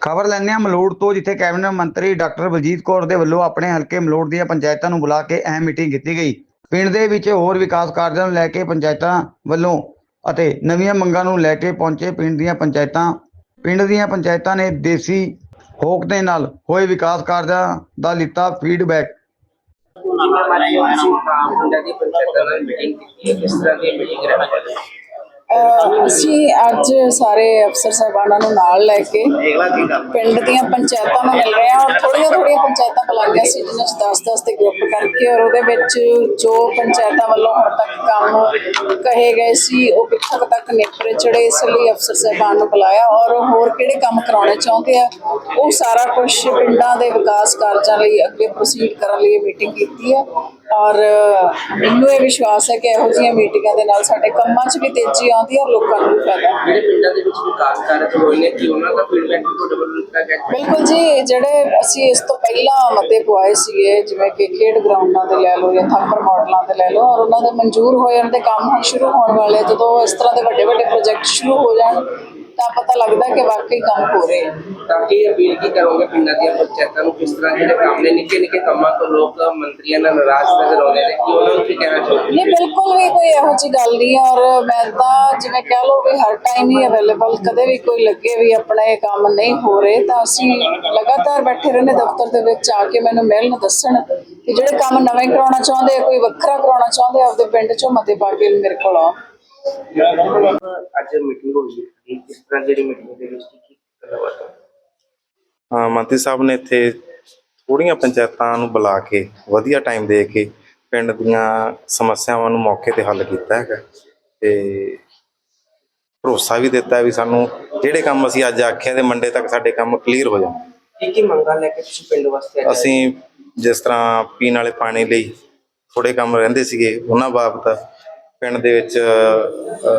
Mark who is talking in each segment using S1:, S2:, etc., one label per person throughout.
S1: ਖਬਰ ਲੈਂਦੇ ਹਾਂ ਮਲੋੜ ਤੋਂ, ਜਿੱਥੇ ਕੈਬਨਿਟ ਮੰਤਰੀ ਡਾਕਟਰ ਬਲਜੀਤ ਕੌਰ ਦੇ ਵੱਲੋਂ ਆਪਣੇ ਹਲਕੇ ਮਲੋੜ ਦੀਆਂ ਪੰਚਾਇਤਾਂ ਨੂੰ ਬੁਲਾ ਕੇ ਅਹਿਮ ਮੀਟਿੰਗ ਕੀਤੀ ਗਈ। ਪਿੰਡ ਦੇ ਵਿੱਚ ਹੋਰ ਵਿਕਾਸ ਕਾਰਜਾਂ ਨੂੰ ਲੈ ਕੇ ਪੰਚਾਇਤਾਂ ਵੱਲੋਂ ਅਤੇ ਨਵੀਆਂ ਮੰਗਾਂ ਨੂੰ ਲੈ ਕੇ ਪਹੁੰਚੇ ਪਿੰਡ ਦੀਆਂ ਪੰਚਾਇਤਾਂ, ਪਿੰਡ ਦੀਆਂ ਪੰਚਾਇਤਾਂ ਨੇ ਦੇਸੀ ਹੋਕ ਦੇ ਨਾਲ ਹੋਏ ਵਿਕਾਸ ਕਾਰਜਾਂ ਦਾ ਲਿੱਤਾ ਫੀਡਬੈਕ
S2: ਹਮਾਰੀ ਅਸੀਂ ਪਿੰਡਾਂ ਦੀ ਪੰਚਾਇਤਾਂ ਨਾਲ ਮੀਟਿੰਗ ਕੀਤੀ ਹੈ। ਕਿਸ ਤਰ੍ਹਾਂ ਦੀ ਮੀਟਿੰਗ ਰਹਿਣਾ
S3: ਅਹ ਅਸੀਂ ਅੱਜ ਸਾਰੇ ਅਫਸਰ ਸਾਹਿਬਾਨਾਂ ਨੂੰ ਨਾਲ ਲੈ ਕੇ ਪਿੰਡ ਦੀਆਂ ਪੰਚਾਇਤਾਂ ਨੂੰ ਮਿਲ ਰਹੇ ਹਾਂ ਔਰ ਥੋੜੀਆਂ ਥੋੜੀਆਂ ਪੰਚਾਇਤਾਂ ਬੁਲਾਈਆਂ ਸੀ, ਜਿਨ੍ਹਾਂ 'ਚ 10-10 ਦੇ ਗਰੁੱਪ ਕਰਕੇ ਔਰ ਉਹਦੇ ਵਿੱਚ ਜੋ ਪੰਚਾਇਤਾਂ ਵੱਲੋਂ ਹੁਣ ਤੱਕ ਕੰਮ ਕਹੇ ਗਏ ਸੀ, ਉਹ ਕਿੱਥੋਂ ਤੱਕ ਨੇਪਰੇ ਚੜੇ ਇਸ ਲਈ ਅਫਸਰ ਸਾਹਿਬਾਨ ਨੂੰ ਬੁਲਾਇਆ ਔਰ ਹੋਰ ਕਿਹੜੇ ਕੰਮ ਕਰਾਉਣੇ ਚਾਹੁੰਦੇ ਆ, ਉਹ ਸਾਰਾ ਕੁਝ ਪਿੰਡਾਂ ਦੇ ਵਿਕਾਸ ਕਾਰਜਾਂ ਲਈ ਅੱਗੇ ਪ੍ਰੋਸੀਡ ਕਰਨ ਲਈ ਮੀਟਿੰਗ ਕੀਤੀ ਹੈ। ਔਰ ਮੈਨੂੰ ਇਹ ਵਿਸ਼ਵਾਸ ਹੈ ਕਿ ਇਹੋ ਜਿਹੀਆਂ ਮੀਟਿੰਗਾਂ ਦੇ ਨਾਲ ਸਾਡੇ ਕੰਮਾਂ 'ਚ ਵੀ ਤੇਜ਼ੀ ਆਉਂਦੀ ਹੈ ਔਰ ਲੋਕਾਂ ਨੂੰ ਵੀ ਫਾਇਦਾ ਹੁੰਦਾ ਹੈ।
S2: ਜਿਹੜੇ ਪਿੰਡਾਂ ਦੇ ਵਿੱਚ ਵਿਕਾਸ ਕਾਰਜ ਹੋਏ ਨੇ ਕਿ ਉਹਨਾਂ ਦਾ ਫੀਡਬੈਕ ਤੁਹਾਡੇ ਵੱਲੋਂ ਲਿੱਤਾ ਗਿਆ ਹੈ?
S3: ਬਿਲਕੁਲ ਜੀ ਜਿਹੜੇ ਅਸੀਂ ਇਸ ਤੋਂ ਪਹਿਲਾਂ ਮਤੇ ਪਵਾਏ ਸੀਗੇ ਜਿਵੇਂ ਕਿ ਖੇਡ ਗਰਾਊਂਡਾਂ ਦੇ ਲੈ ਲਓ ਜਾਂ ਥਾਪਰ ਮਾਡਲਾਂ ਦੇ ਲੈ ਲਓ ਔਰ ਉਹਨਾਂ ਦੇ ਮਨਜ਼ੂਰ ਹੋ ਜਾਣ ਦੇ ਕੰਮ ਹੁਣ ਸ਼ੁਰੂ ਹੋਣ ਵਾਲੇ। ਜਦੋਂ ਇਸ ਤਰ੍ਹਾਂ ਦੇ ਵੱਡੇ ਵੱਡੇ ਪ੍ਰੋਜੈਕਟ ਸ਼ੁਰੂ ਹੋ ਜਾਣ ਤਾਂ ਪਤਾ ਲੱਗਦਾ ਕਿ ਵਾਕਈ ਕੰਮ ਹੋ ਰਹੇ ਆ
S2: ਤਾਂ ਕਿ ਅਪੀਲ ਕੀ ਕਰੋਗੇ ਪਿੰਡਾਂ ਦੀਆਂ ਪੰਚਾਇਤਾਂ ਨੂੰ? ਕਿਸ ਤਰ੍ਹਾਂ ਜਿਹੜੇ ਕੰਮ ਨੇ ਨਿੱਕੇ ਨਿੱਕੇ ਕੰਮਾਂ ਤੋਂ ਲੋਕ ਮੰਤਰੀਆਂ ਨਾਲ ਨਾਰਾਜ਼ ਨਜ਼ਰ ਆਉਂਦੇ ਨੇ ਕਿ ਉਹਨਾਂ ਨੂੰ ਕੀ ਕਹਿਣਾ ਚਾਹੋਗੇ?
S3: ਨਹੀਂ ਬਿਲਕੁਲ ਵੀ ਕੋਈ ਇਹੋ ਜਿਹੀ ਗੱਲ ਨਹੀਂ ਹੈ ਔਰ ਮੈਂ ਤਾਂ ਜਿਵੇਂ ਕਹਿ ਲਓ ਵੀ ਹਰ ਟਾਈਮ ਹੀ ਅਵੇਲੇਬਲ ਕਦੇ ਵੀ ਕੋਈ ਲੱਗੇ ਵੀ ਆਪਣਾ ਇਹ ਕੰਮ ਨਹੀਂ ਹੋ ਰਹੇ ਤਾਂ ਅਸੀਂ ਲਗਾਤਾਰ ਬੈਠੇ ਰਹਿੰਦੇ ਦਫ਼ਤਰ ਦੇ ਵਿੱਚ ਆ ਕੇ ਮੈਨੂੰ ਮਿਲਣ ਦੱਸਣ ਕਿ ਜਿਹੜੇ ਕੰਮ ਨਵੇਂ ਕਰਾਉਣਾ ਚਾਹੁੰਦੇ ਆ ਕੋਈ ਵੱਖਰਾ ਕਰਾਉਣਾ ਚਾਹੁੰਦੇ ਆ ਆਪਦੇ ਪਿੰਡ ਚੋਂ ਮਤੇ ਪਾ ਕੇ ਮੇਰੇ ਕੋਲ ਆਓ।
S2: ਅੱਜ ਮੀਟਿੰਗ ਹੋਈ ਹੈ ਕਿਸ ਤਰ੍ਹਾਂ ਜਿਹੜੀ ਮੀਟਿੰਗ ਦੇ ਵਿੱਚ ਕੀ ਕੀ ਗੱਲਬਾਤ ਹੋਈ?
S4: ਹਾਂ ਮੰਤਰੀ ਸਾਹਿਬ ਨੇ ਇੱਥੇ ਥੋੜੀਆਂ ਪੰਚਾਇਤਾਂ ਨੂੰ ਬੁਲਾ ਕੇ ਵਧੀਆ ਟਾਈਮ ਦੇ ਕੇ ਪਿੰਡ ਦੀਆਂ ਸਮੱਸਿਆਵਾਂ ਨੂੰ ਮੌਕੇ ਤੇ ਹੱਲ ਕੀਤਾ ਹੈਗਾ ਤੇ ਭਰੋਸਾ ਵੀ ਦਿੱਤਾ ਵੀ ਸਾਨੂੰ ਜਿਹੜੇ ਕੰਮ ਅਸੀਂ ਅੱਜ ਆਖਿਆ ਤੇ ਮੰਡੇ ਤੱਕ ਸਾਡੇ ਕੰਮ ਕਲੀਅਰ ਹੋ ਜਾਣ
S2: ਕੀ ਕੀ ਮੰਗਾਂ ਲੈ ਕੇ ਤੁਸੀਂ ਪਿੰਡ ਵਾਸਤੇ ਆਏ?
S4: ਅਸੀਂ ਜਿਸ ਤਰ੍ਹਾਂ ਪੀਣ ਵਾਲੇ ਪਾਣੀ ਲਈ ਥੋੜੇ ਕੰਮ ਰਹਿੰਦੇ ਸੀਗੇ ਉਹਨਾਂ ਬਾਬਤ ਪਿੰਡ ਦੇ ਵਿੱਚ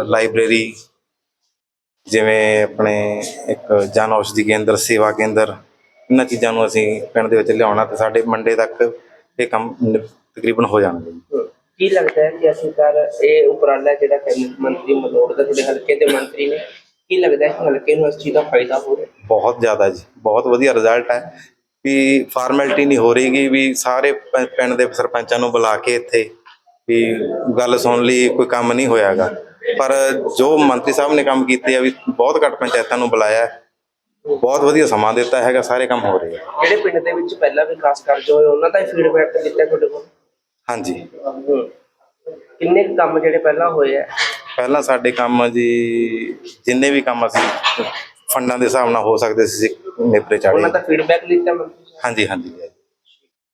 S4: ਲਾਇਬ੍ਰੇਰੀ ਜਿਵੇਂ ਆਪਣੇ ਇੱਕ ਜਨ ਔਸ਼ਧੀ ਕੇਂਦਰ ਸੇਵਾ ਕੇਂਦਰ ਇਹਨਾਂ ਚੀਜ਼ਾਂ ਨੂੰ ਅਸੀਂ ਪਿੰਡ ਦੇ ਵਿੱਚ ਲਿਆਉਣਾ ਤੇ ਸਾਡੇ ਮੰਡੇ ਤੱਕ ਇਹ ਕੰਮ ਤਕਰੀਬਨ ਹੋ ਜਾਣਗੇ।
S2: ਕੀ ਲੱਗਦਾ ਹੈ ਕਿ ਅਸੀਂ ਕਰ ਇਹ ਉਪਰਾਲਾ ਜਿਹੜਾ ਕੈਬਨਿਟ ਮੰਤਰੀ ਮਲੋੜ ਦਾ ਤੁਹਾਡੇ ਹਲਕੇ ਦੇ ਮੰਤਰੀ ਨੇ ਕੀ ਲੱਗਦਾ ਹੈ ਕਿ ਹਲਕੇ ਨੂੰ ਇਸ ਚੀਜ਼ ਦਾ ਫਾਇਦਾ ਹੋ ਰਿਹਾ
S4: ਬਹੁਤ ਜ਼ਿਆਦਾ ਜੀ ਬਹੁਤ ਵਧੀਆ ਰਿਜ਼ਲਟ ਹੈ ਵੀ ਫਾਰਮੈਲਿਟੀ ਨਹੀਂ ਹੋ ਰਹੀਗੀ ਵੀ ਸਾਰੇ ਪਿੰਡ ਦੇ ਸਰਪੰਚਾਂ ਨੂੰ ਬੁਲਾ ਕੇ ਇੱਥੇ ਵੀ ਗੱਲ ਸੁਣ ਲਈ ਕੋਈ ਕੰਮ ਨਹੀਂ ਹੋਇਆਗਾ ਪਰ ਜੋ ਮੰਤਰੀ ਸਾਹਿਬ ਨੇ ਕੰਮ ਕੀਤੇ ਆ ਵੀ ਬਹੁਤ ਘੱਟ ਪੰਚਾਇਤਾਂ ਨੂੰ ਬੁਲਾਇਆ। ਬਹੁਤ ਵਧੀਆ ਸਮਾਂ ਦਿੱਤਾ ਹੈਗਾ ਸਾਰੇ ਕੰਮ ਹੋ ਰਹੇ ਆ।
S2: ਜਿਹੜੇ ਪਿੰਡ ਦੇ ਵਿੱਚ ਪਹਿਲਾਂ ਵਿਕਾਸ ਕਾਰਜ ਹੋਏ ਉਹਨਾਂ ਦਾ ਹੀ ਫੀਡਬੈਕ ਦਿੱਤਾ ਤੁਹਾਡੇ ਕੋਲ?
S4: ਹਾਂਜੀ।
S2: ਕਿੰਨੇ ਕੰਮ ਜਿਹੜੇ ਪਹਿਲਾਂ ਹੋਏ ਆ?
S4: ਪਹਿਲਾਂ ਸਾਡੇ ਕੰਮ ਜੀ ਜਿੰਨੇ ਵੀ ਕੰਮ ਅਸੀਂ ਫੰਡਾਂ ਦੇ ਹਿਸਾਬ ਨਾਲ ਹੋ ਸਕਦੇ ਸੀ ਨਿਪਰੇ
S2: ਉਹਨਾਂ
S4: ਚਾੜੇ
S2: ਦਾ ਫੀਡਬੈਕ ਲਿੱਤਾ
S4: ਹਾਂਜੀ ਹਾਂਜੀ।